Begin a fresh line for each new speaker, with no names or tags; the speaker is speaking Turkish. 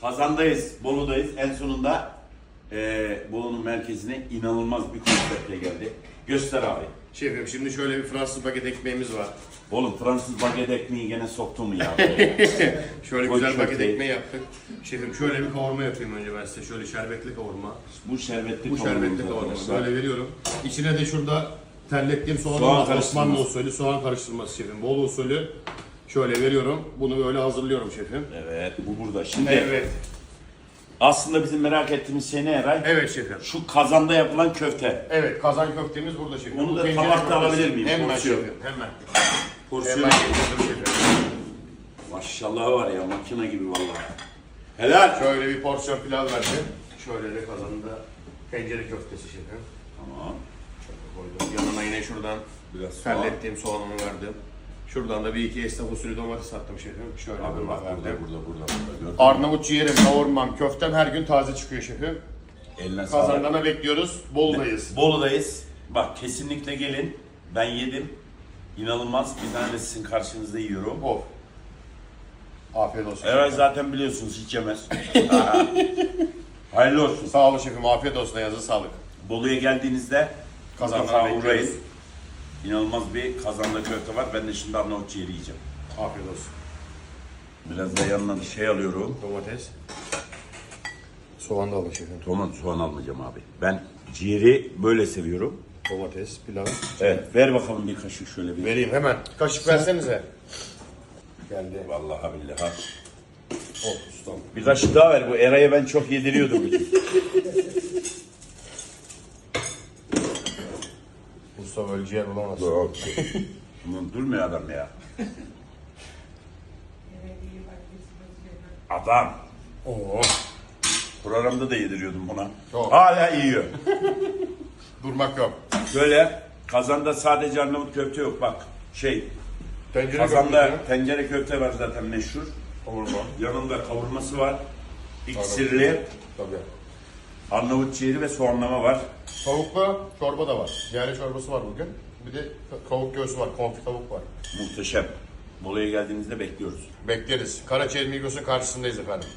Kazandayız, Bolu'dayız. En sonunda eee Bolu'nun merkezine inanılmaz bir konseptle geldi. Göster abi.
Şefim şimdi şöyle bir Fransız baget ekmeğimiz var.
Oğlum Fransız baget ekmeği gene soktun mu ya?
Şöyle
Koy
güzel baget
köfteyi.
ekmeği yaptık. Şefim şöyle bir kavurma yapayım önce ben size. Şöyle şerbetli kavurma.
Bu şerbetli
Bu şerbetli kavurma. Böyle veriyorum. İçine de şurada terlettiğim soğan,
Soğan karıştırması.
Osmanlı usulü soğan karıştırması şefim. Bol usulü şöyle veriyorum. Bunu böyle hazırlıyorum şefim.
Evet, bu burada. Şimdi
Evet.
aslında bizim merak ettiğimiz şey ne Eray?
Evet şefim.
Şu kazanda yapılan köfte.
Evet kazan köftemiz burada şefim.
Onu
Bu
da
pencere
tabakta
köftesi.
alabilir miyim?
Hemen
Porsiyon.
şefim. Hemen.
Porsiyon.
Hemen getirdim şefim.
Maşallah var ya, makine gibi vallahi. Helal.
Şöyle bir porsiyon pilav verdim. Şöyle de kazanında pencere köftesi şefim.
Tamam.
Koydum. Yanına yine şuradan
Biraz soğan.
terlettiğim soğanımı verdim. Şuradan da bir iki esnaf usulü domates attım şefim. Şöyle
Abi
bir
bak burada,
verdim.
burada, burada, burada. Gördün mü?
Arnavut ciğerim, kavurmam, köftem her gün taze çıkıyor şefim.
Eline sağlık.
Kazandana bekliyoruz. Bolu'dayız.
Bolu'dayız. Bak kesinlikle gelin. Ben yedim. İnanılmaz. Bir tane de sizin karşınızda yiyorum.
Of. Afiyet olsun.
Eray zaten biliyorsunuz hiç yemez. Ha. Hayırlı olsun.
Sağ olun şefim. Afiyet olsun. Yazı sağlık.
Bolu'ya geldiğinizde
Kazandan
mutlaka
bekliyoruz.
İnanılmaz bir kazanda köfte var. Ben de şimdi Arnavut ciğeri yiyeceğim.
Afiyet olsun.
Biraz da yanına da şey alıyorum.
Domates. Soğan da alın şefim.
Tomat soğan almayacağım abi. Ben ciğeri böyle seviyorum.
Domates, pilav.
Evet ver bakalım bir kaşık şöyle bir.
Vereyim hemen. Kaşık versenize. Geldi.
Vallahi billahi.
Oh ustam.
Bir kaşık daha ver. Bu Eray'a ben çok yediriyordum.
Usta böyle ciğer bulamaz.
Bunun durmuyor adam ya. Adam.
Oo.
Programda da yediriyordum buna.
Çok.
Hala yiyor.
Durmak yok.
Böyle kazanda sadece Arnavut köfte yok bak. Şey
Tencere
kazanda
köftesi.
tencere köfte var zaten meşhur.
Kavurma.
Yanında kavurması var. İksirli,
Tabii.
Arnavut ciğeri ve soğanlama var.
Tavuklu çorba da var. Ciğerli çorbası var bugün. Bir de tavuk göğsü var. Konfi tavuk var.
Muhteşem. Bolu'ya geldiğinizde bekliyoruz.
Bekleriz. Karaçay Migros'un karşısındayız efendim.